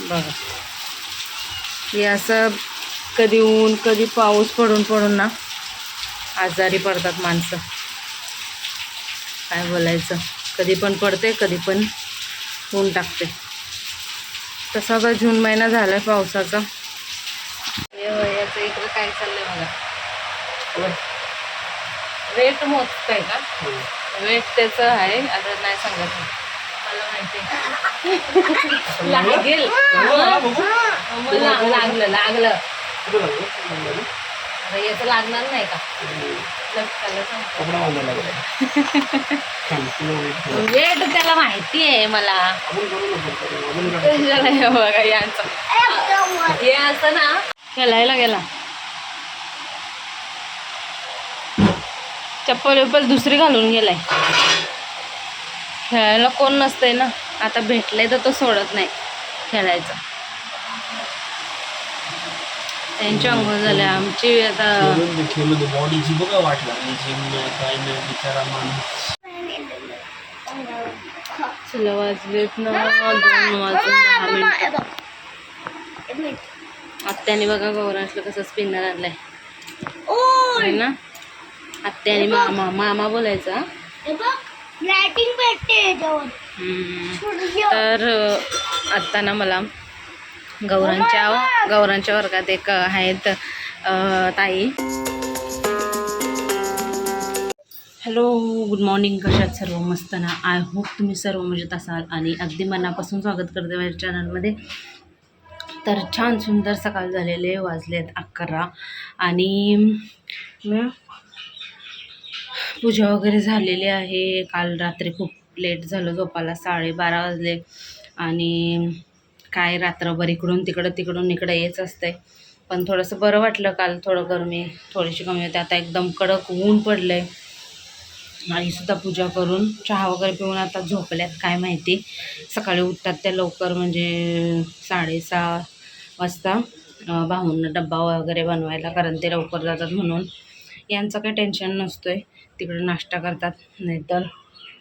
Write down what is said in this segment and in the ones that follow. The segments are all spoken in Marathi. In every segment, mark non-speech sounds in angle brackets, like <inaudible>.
बघा. हे असं कधी ऊन कधी पाऊस पडून पडून ना आजारी पडतात माणसं. काय बोलायचं? कधी पण पडते कधी पण ऊन टाकते. तसा आता जून महिना झालाय पावसाचा. हे बघ, याचं इकडं काय चाललंय बघा. वेट मोजतंय का? वेट त्याचं आहे आता नाही सांगत. मला माहिती लागेल. लागलं. लागलं याचं लागणार नाही का? वेट त्याला माहिती आहे मला. कशाला <laughs> हे बघा यांचं हे असं ना. खेळायला गेला चप्पल विप्पल दुसरी घालून गेलाय. खेळायला कोण नसतंय ना. आता भेटले तर तो सोडत नाही खेळायचं. त्यांची अंघोळ झाले आमची आता बॉडीची बघा वाट लागली. जिम नाही काय नाही बिचारा माणूस. चला वाजलेत ना. दोन वाजून दहा मिनिटं. आत्याने बघा गौरांशला कसं स्पिनर आणलाय. आहे ना? आत्याने मामा मामा बोलायचा भेटते याच्यावर. तर आत्ता ना मला गौरांच्या गौरांच्या वर्गात एक आहेत ताई. हॅलो गुड मॉर्निंग कशात सर्व मस्त ना? आय होप तुम्ही सर्व मजेत असाल आणि अगदी मनापासून स्वागत करते माझ्या चॅनलमध्ये तर छान सुंदर सकाळ झालेले वाजलेत अकरा. आणि पूजा वगैरे झालेली आहे. काल रात्री खूप लेट झालं. झोपायला साडेबारा वाजले. आणि काय रात्रभर इकडून तिकडं तिकडून इकडं येच असतंय. पण थोडंसं बरं वाटलं काल. थोडं गरमी थोडीशी कमी होते. आता एकदम कडक ऊन पडलं आहे आईसुद्धा पूजा करून चहा वगैरे पिऊन आता झोपल्यात. काय माहिती. सकाळी उठतात त्या लवकर म्हणजे साडेसहा वाजता. भाऊंना डब्बा वगैरे बनवायला कारण ते लवकर जातात म्हणून. यांचं काही टेन्शन नसतो आहे तिकडं नाश्ता करतात. नाहीतर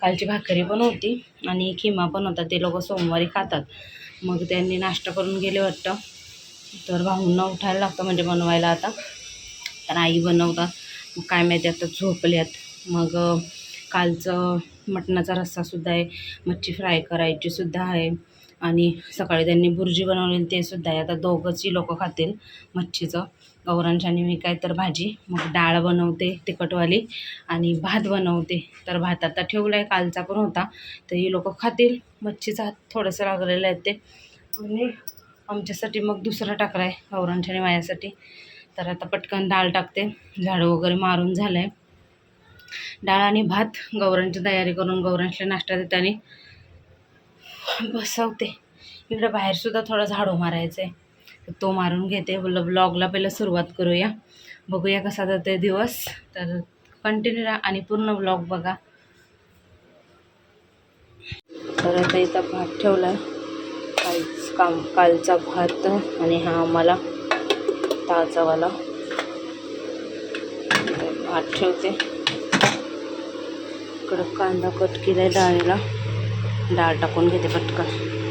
कालची भाकरी पण होती आणि खिमा पण होता. ते लोक सोमवारी खातात. मग त्यांनी नाश्ता करून गेले वाटतं. तर भाऊंना उठायला लागतं म्हणजे बनवायला आता. तर आई बनवतात. मग काय माहिती आता झोपल्यात. मग कालचं मटणाचा रस्सासुद्धा आहे. मच्छी फ्राय करायची सुद्धा आहे. आणि सकाळी त्यांनी बुर्जी बनवलेली ते सुद्धा आहे. आता दोघंची लोकं खातील मच्छीचं. गौरांच्यानी मी काय तर भाजी मग डाळ बनवते तिखटवाली आणि भात बनवते. तर भात आता ठेवला आहे कालचा पण होता. तर ही लोक खातील. मच्छीचा हात थोडंसं लागलेलं आहे ते. आणि आमच्यासाठी मग दुसरा टाकला आहे गौरांशाने मायासाठी माझ्यासाठी. तर आता पटकन डाळ टाकते. झाडं वगैरे मारून झालं आहे डाळ आणि भात गौरांची तयारी करून गौरांशला नाश्ता देते आणि बसवते. इकडं बाहेरसुद्धा थोडा झाडू मारायचं आहे तो मारून घेते. ब्लॉगला पहिलं सुरुवात करूया. बघूया कसा जाते दिवस. तर कंटिन्यू राहा आणि पूर्ण ब्लॉग बघा. तर आता इथं भात ठेवला काल काम कालचा भात आणि हा आम्हाला ताजावाला. भात ठेवते. इकडं कांदा कट केलाय डाळीला. डाळ टाकून घेते पटकन.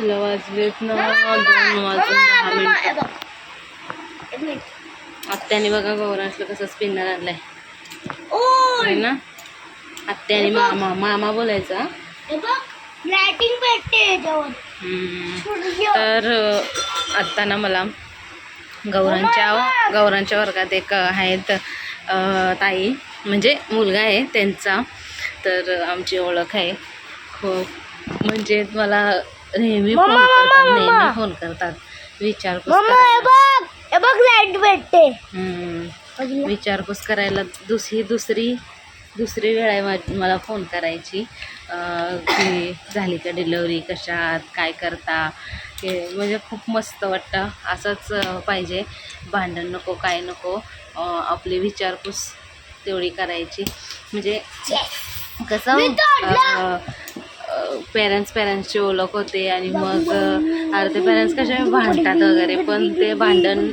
चला वाजलेत ना दोन वाजून दहा मिनिटं. आत्याने बघा गौरांशला कसं स्पिनर आणलाय ना? आत्याने मामा मामा बोलायचा हम्म. तर आत्ता ना मला गौरांच्या गौरांच्या वर्गात एक आहेत ताई. म्हणजे मुलगा आहे त्यांचा. तर आमची ओळख आहे. खूप. म्हणजे मला नेहमी फोन करतात. नेहमी फोन करतात. विचारपूस मम्मा हे करतात. बघ हे बघ लाइट भेटते. हम्म. बघितलं? विचारपूस करायला दुसरी दुसरी दुसरी वेळ आहे मा- मला फोन करायची. अं, की झाली का डिलेवरी कशात? काय करता? हे म्हणजे खूप मस्त वाटतं. असंच अं, पाहिजे. भांडण नको काय नको. अं, आपली विचारपूस तेवढी करायची. म्हणजे कसं पेरेंट्स पेरेंट्सची ओळख होते आणि मग अर्धे पेरेंट्स कसे भांडतात वगैरे पण ते भांडण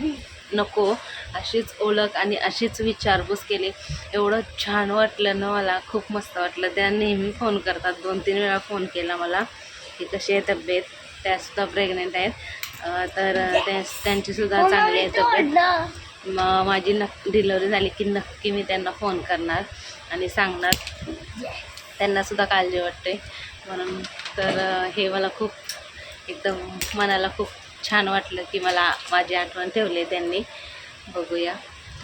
नको. अशीच ओळख आणि अशीच विचारपूस केली. एवढं छान वाटलं ना मला खूप मस्त वाटलं. त्या नेहमी फोन करतात. दोन तीन वेळा फोन केला मला की कशी आहे तब्येत? त्यासुद्धा प्रेग्नेंट आहेत. तर त्या त्यांचीसुद्धा चांगली आहे तब्येत. मग माझी नक् डिलिव्हरी झाली की नक्की मी त्यांना फोन करणार आणि सांगणार. त्यांनासुद्धा काळजी वाटते. म्हणून तर हे मला खूप एकदम मनाला खूप छान वाटलं की मला माझी आठवण ठेवली त्यांनी. बघूया.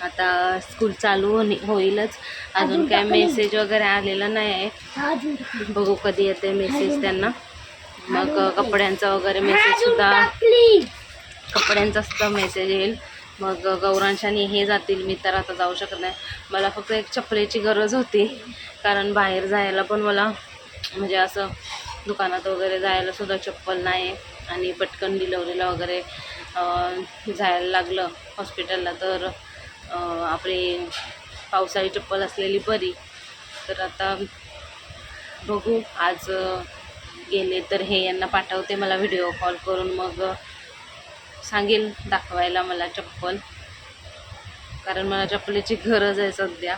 आता स्कूल चालू होणी होईलच. अजून काय मेसेज वगैरे आलेला नाही? आहे बघू कधी येते मेसेज त्यांना. मग कपड्यांचा वगैरे अजून मेसेजसुद्धा टाकली. कपड्यांचा सुद्धा मेसेज येईल. मग गौरांश आणि हे जातील. मी तर आता जाऊ शकत नाही. मला फक्त एक चपलेची गरज होती. कारण बाहेर जायला पण मला म्हणजे असं दुकानात वगैरे जायला सुद्धा चप्पल नाही आणि पटकन डिलेवरीला वगैरे जायला लागलं हॉस्पिटलला तर आपली पावसाळी चप्पल असलेली बरी. तर आता बघू आज गेले तर हे यांना पाठवते मला व्हिडिओ कॉल करून. मग सांगेल दाखवायला मला चप्पल. कारण मला चप्पलीची गरज आहे सध्या.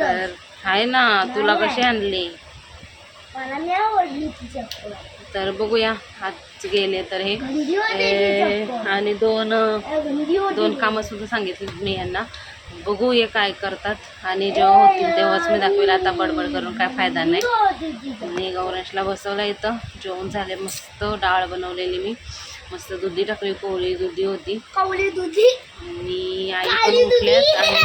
तर आहे ना तुला कशी आणली मला नाही आवडली ती चप्पल. तर बघूया आज गेले तर हे. आणि दोन दोन. कामं सुद्धा सांगितली मी यांना. बघू हे काय करतात. आणि जेव्हा होतील तेव्हाच मी दाखवेल. आता बडबड करून काय फायदा नाही. आणि गौरांशला बसवलं इथं. जेवण झाले. मस्त डाळ बनवलेली मी. मस्त दुधी टाकली. कोळी दुधी होती. कवळी दुधी. आणि आई पण. उठल्यात आणि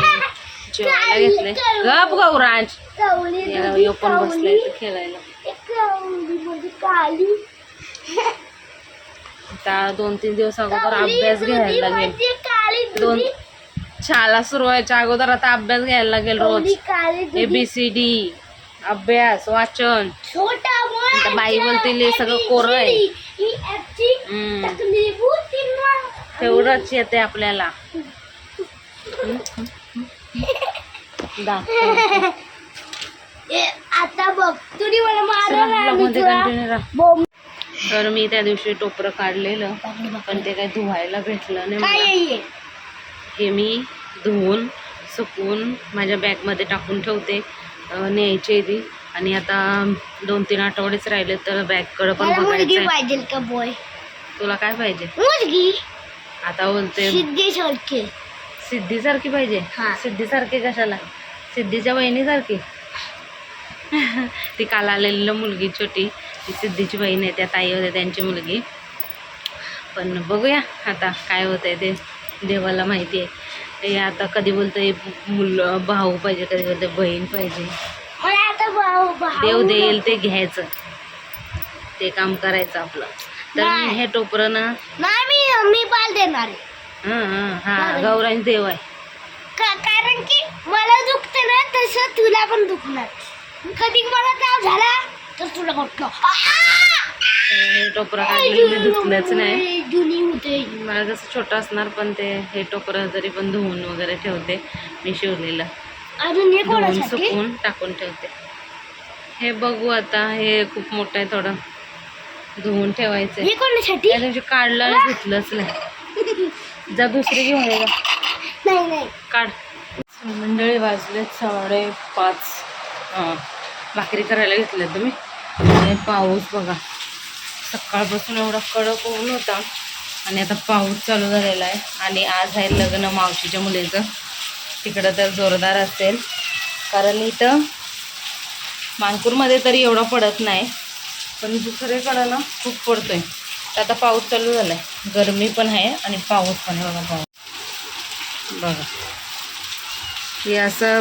जेवायला घेतले कवळी. गप गौरांश. कवळी पण कवळी. इथं खेळायला. त्या दोन तीन दिवस अगोदर अभ्यास घ्यायला लागेल म्हणजे दोन शाळा सुरू व्हायच्या अगोदर आता अभ्यास घ्यायला लागेल रोज. कवळी काळी ए दुधी बी सी डी अभ्यास वाचन. आता बाई बोलते हे सगळं कोरं आहे. तेवढंच येते आपल्याला. <laughs> आता बघ मला तर मी त्या दिवशी टोपरं काढलेलं पण ते काही धुवायला भेटलं नाही हे? मी धुवून सुकवून माझ्या बॅगमध्ये टाकून ठेवते न्यायची ती. आणि आता दोन तीन आठवडेच राहिले तर बॅगकडं पण. पाहिजे का बॉय तुला काय पाहिजे? मुलगी? आता बोलते. सिद्धेसारखी. सिद्धीसारखी पाहिजे? हा. सिद्धीसारखी कशाला? सिद्धीच्या बहिणीसारखी ती काल आलेली मुलगी छोटी. ती सिद्धीची बहीण आहे त्या ताई होत्या त्यांची मुलगी. पण बघूया आता काय होतंय ते देवाला माहिती आहे. ते आता कधी बोलतंय मुल भाऊ पाहिजे कधी बोलतंय बहीण पाहिजे. देव देईल ते घ्यायचं. ते काम करायचं आपलं. तर मी. हे टोपरं ना मी मी बाल देणार आहे. हां हां हा. गौरांश देव आहे. कारण की मला दुखतं ना तसं तुला पण दुखणार. कधी मला ताव झाला तर तुला म्हटलं हे टोपरं मी धुतलंच नाही. जुनी होते. मला कसं छोटं असणार पण ते हे टोपरं जरी पण धुवून वगैरे ठेवते मी शिवलेलं. अजून हे धुवून कोणासाठी? सुकवून टाकून ठेवते. हे बघू आता हे खूप मोठं आहे थोडं. धुवून ठेवायचं हे कोणासाठी? त्या दिवशी काढलं आणि धुतलंच नाही. जा दुसरी घेऊन ये जा. नाही नाही. काढ. मंडळी वाजलेत साडे पाच हां भाकरी करायला घेतल्या तुम्ही. आणि पाऊस बघा. सकाळपासून एवढा कडक ऊन होता. आणि आता पाऊस चालू झालेला आहे. आणि आज आहे लग्न मावशीच्या मुलीचं. तिकडं तर जोरदार असेल. कारण इथं मानपूरमध्ये तरी एवढा पडत नाही. पण दुसरीकडं ना खूप पडतोय. तर आता पाऊस चालू झाला आहे गरमी पण आहे आणि पाऊस पण आहे बघा. पाऊस बघा. हे असं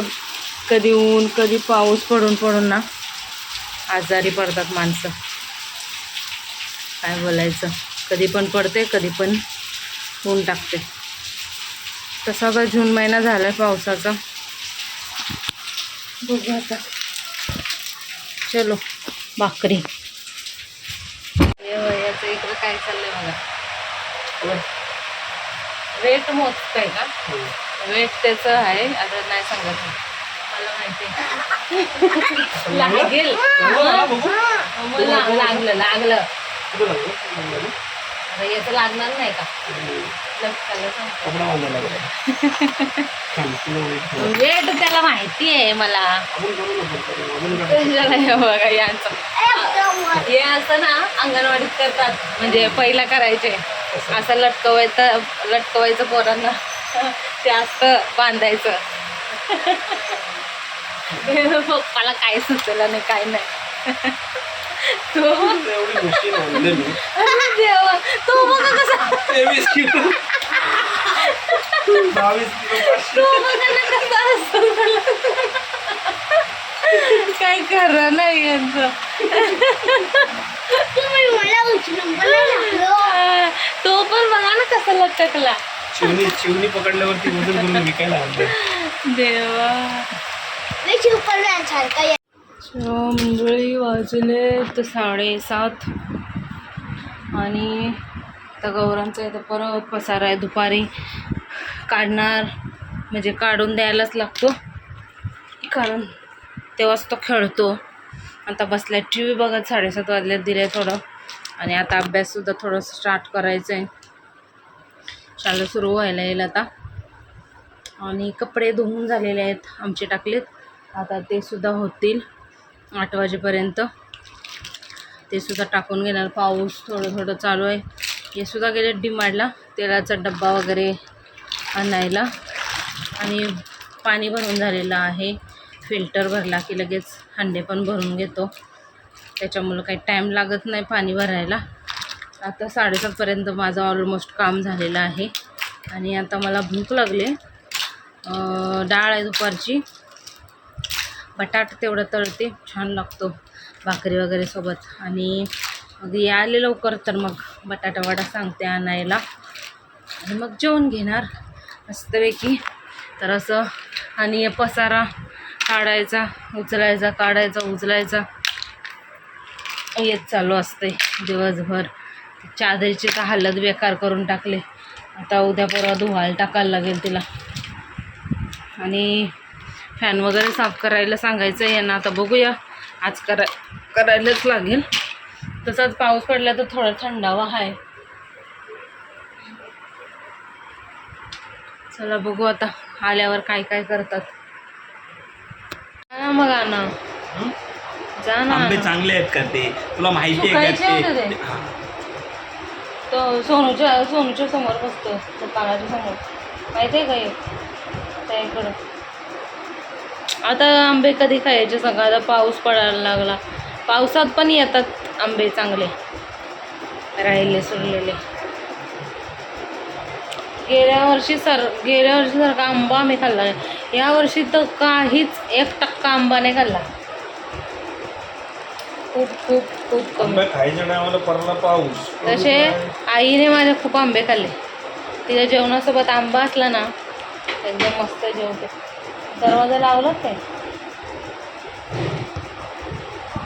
कधी ऊन कधी पाऊस पडून पडून ना. आजारी पडतात माणसं. काय बोलायचं? कधी पण पडते कधी पण ऊन टाकते. तसा आता जून महिना झालाय पावसाचा. बघू आता. चलो भाकरी. वयाचं इकडं काय चाललंय बघा. वेट मोजतंय का? वेट त्याचं आहे आता नाही सांगत. मला माहिती. लागेल. लागलं लागलं. आता याचं लागणार नाही का? ठेवा. वेट त्याला माहिती आहे मला. बघा यांचं हे असं ना अंगणवाडीत करतात. म्हणजे पहिला करायचे. असं लटकवायचं लटकवायचं पोरांना. ते असतं बांधायचं. पप्पाला काय सुचलं नाही काय नाही. तो देवा तो बघा कसा तो बघा ना कसा काय खरं नाही यांचं. तुम्ही मला उचलून पण नाही लागलो. तो पण बघा ना कसा लटकला. चिवणी चिवणी पकडल्यावरती वजन करून विकायला देवा. मी मंडळी वाजले तर साडेसात. आणि आता गौरांचा इथं परत पसारा आहे दुपारी. काढणार. म्हणजे काढून द्यायलाच लागतो. कारण तेव्हाच तो खेळतो. आता बसल्या. टी व्ही बघत साडेसात वाजल्यात दिले थोडं. आणि आता अभ्याससुद्धा थोडं स्टार्ट करायचं आहे शाळा सुरू व्हायला येईल आता. आणि कपडे धुवून झालेले आहेत. आमचे टाकलेत. आता ते सुद्धा होतील आठ वाजेपर्यंत. ते सुद्धा टाकून घेणार. पाऊस थोडं थोडं चालू आहे. हे सुद्धा गेले डिमांडला तेलाचा डब्बा वगैरे आणायला. आणि पाणी भरून झालेलं आहे. फिल्टर भरला की लगेच हंडे पण भरून घेतो. त्याच्यामुळं काही टाईम लागत नाही पाणी भरायला. आता साडेसातपर्यंत माझं ऑलमोस्ट काम झालेलं आहे. आणि आता मला भूक लागली. डाळ आहे दुपारची. बटाटा तेवढं तळते छान लागतो भाकरी वगैरे सोबत. आणि मग आले लवकर तर मग बटाटा वडा सांगते आणायला. आणि मग जेवण घेणार मस्तपैकी. तर असं आणि पसारा काढायचा उचलायचा काढायचा उचलायचा. येत चालू असते दिवसभर. चादरीची तर हालत बेकार करून टाकले. आता उद्या परवा धुवायला टाकायला लागेल तिला. आणि फॅन वगैरे साफ करायला सांगायचं आहे यांना. आता बघूया. आज करा करायलाच लागेल. तसाच पाऊस पडला तर थोडा थंडावा आहे चला बघू आता आल्यावर काय काय करतात. ना मग हं? जा ना आंबे. चांगले आहेत का ते? तुला माहिती आहे का ते? ते. सोनूच्या सोनूच्या समोर बसतो दुकानाच्या समोर. माहिती आहे का इकडं. आता आंबे कधी खायचे सगळं? आता पाऊस पडायला लागला. पावसात पण येतात आंबे चांगले. राहिले सुरलेले. गेल्या वर्षी सर गेल्या वर्षी सारखा आंबा आम्ही खाल्ला नाही. या वर्षी तर काहीच एक टक्का आंबा नाही खाल्ला. खूप खूप खूप कमी. पडला पाऊस. तसे आईने माझ्या खूप आंबे खाल्ले. तिच्या जेवणासोबत आंबा असला ना एकदम मस्त जेवते. दरवाजा लावला काय?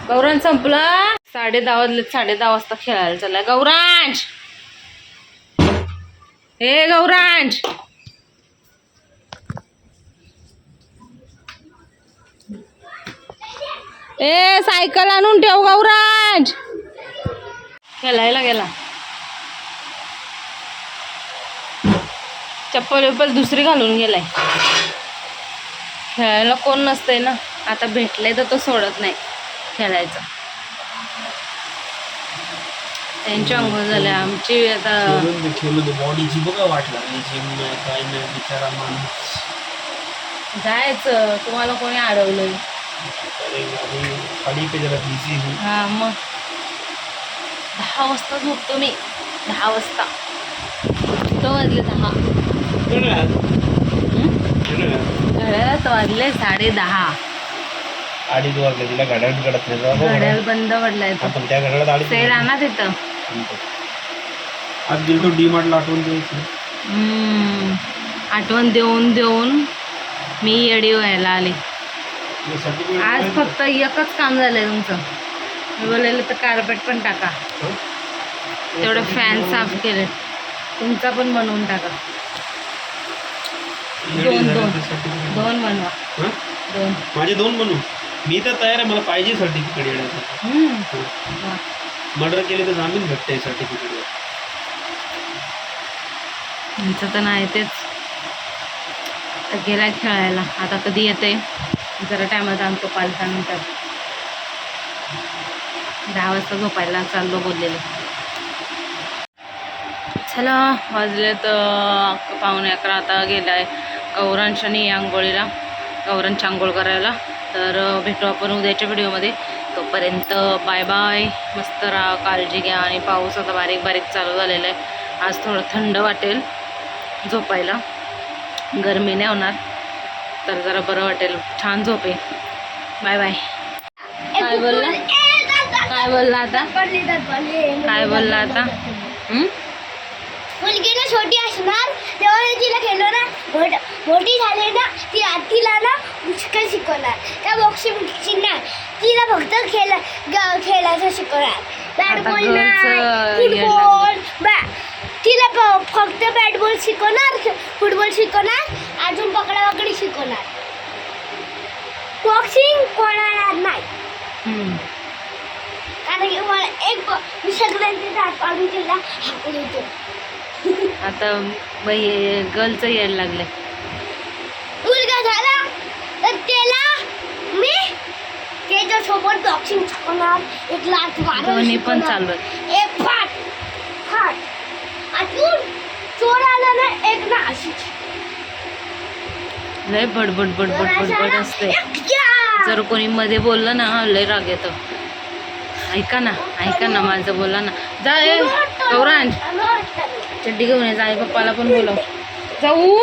गौरांज संपला? साडे दहा वाजले साडे दहा वाजता खेळायला चाललाय. गौरांज हे गौरांज ए सायकल आणून ठेव गौरांज खेळायला गेला. चप्पल विप्पल दुसरी घालून गेलाय. खेळायला कोण नसतंय ना. आता भेटले तर तो सोडत नाही खेळायचं. त्यांची अंघोळ झाल्या. आमची आता बॉडीची बघा वाट लागली. जिम नाही काय नाही बिचारा माणूस. जायचं. तुम्हाला कोणी बिझी हूँ मग. दहा वाजता झोपतो मी. दहा वाजता. तो वाजले दहा? घड्याळात वाजले साडे दहा. अडीच वाजले तिला घड्याळ कडत. घड्याळ बंद पडलाय तो. आपण त्या घड्याळात अडीच सेल आणा तिथं आज गेलो डी मार्टला आठवून द्यायची. हम्म. आठवण देऊन देऊन मी येडी व्हायला आले. सर्टिफिकेट आज फक्त एकच काम झालंय तुमचं. मी बोललेलं तर कार्पेट पण टाका. तेवढं फॅन साफ केले. तुमचा पण बनवून टाका. दोन दोन दोन. बनवा. दोन. माझे दोन बनवू? मी तर तयार आहे मला पाहिजे सर्टिफिकेट येण्यासाठी. मर्डर केले तर जामीन भेटते सर्टिफिकेटवर आमचं तर नाही तेच. गेलाय खेळायला. आता कधी येते? जरा टायमात आणतो पालकानंतर दहा वाजता झोपायला चाललो बोललेले. चला वाजले तर पावणे अकरा आता गेलाय. आणि आंघोळीला गौरांची आंघोळ करायला. तर भेटू आपण उद्याच्या व्हिडिओमध्ये. तोपर्यंत बाय बाय मस्त राहा काळजी घ्या आणि पाऊस आता बारीक बारीक चालू झालेला आहे. आज थोडं थंड वाटेल झोपायला. गरमी नाही होणार. तर जरा बरं वाटेल. छान झोपे बाय बाय काय बोलला? काय बोलला आता? काय बोलला आता? मुलगी छोटी असणार? तेव्हा मी तिला खेळलो ना मोठ मोठी झाली ना ती तिला ना मुश्किल शिकवणार त्या बॉक्सिंग ना तिला फक्त खेळ ग- खेळायचं शिकवणार बॅट आता बॉल घरचं नाही येड फुटबॉल बॅ तिला प- फक्त बॅट बॉल शिकवणार फुटबॉल शिकवणार अजून पकडा पकडी शिकवणार बॉक्सिंग कोणाला नाही हं. कारण की मला एक ब- मी सगळ्यांचे दात पाडून तिला हाकून येतो आता बाई गर्लचं यायला लागले मुलगा झाला तर त्याला मी बॉक्सिंग शिकवणार एक मारून दोन्ही पण. चालू. एक फाट फाट. अजून चोर आला ना एक ना अशी. लय बडबड बडबड बडबड असते. जर कोणी मध्ये बोललं ना लय राग येतो. ऐका ना ऐका ना माझं बोला ना जा ए चड्डी घेऊन ये जा आई पप्पाला पण बोलव. जाऊ